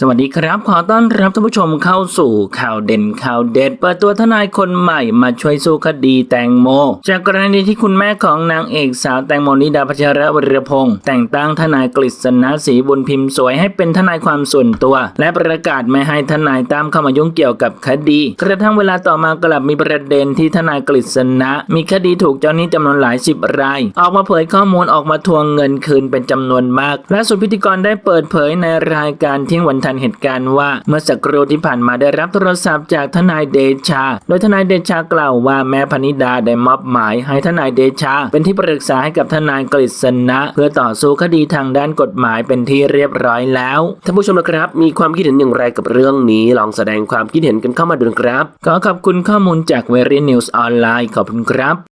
สวัสดีครับ ขอต้อนรับท่านผู้ชมเข้าสู่ข่าวเด่นข่าวเด็ด เปิดตัวทนายคนใหม่มาช่วยสู้คดีแตงโม จากกรณีที่คุณแม่ของนางเอกสาวแตงโมนิดาพัชรวรพงศ์แต่งตั้งทนายกฤษณะศรีบุญพิมพ์สวยให้เป็นทนายความส่วนตัว และประกาศไม่ให้ทนายตามเข้ามายุ่งเกี่ยวกับคดี กระทั่งเวลาต่อมากลับมีประเด็นที่ทนายกฤษณะ มีคดีถูกเจ้าหนี้จำนวนหลายสิบราย ออกมาเผยข้อมูลออกมาทวงเงินคืนเป็นจำนวนมากและสุดพิธีกรได้เปิดเผยในรายการเที่ยงวันทันเหตุการณ์ว่าเมื่อสักครู่ที่ผ่านมาได้รับโทรศัพท์จากทนายเดชา โดยทนายเดชากล่าวว่าแม่พนิดาได้มอบหมายให้ทนายเดชา เป็นที่ปรึกษาให้กับทนายกฤษณะ เพื่อต่อสู้คดีทางด้านกฎหมายเป็นที่เรียบร้อยแล้วท่านผู้ชมนะครับ มีความคิดเห็นอย่างไรกับเรื่องนี้ ลองแสดงความคิดเห็นกันเข้ามาดูนะครับ ขอขอบคุณข้อมูลจากเวรีนิวส์ออนไลน์ขอบคุณครับ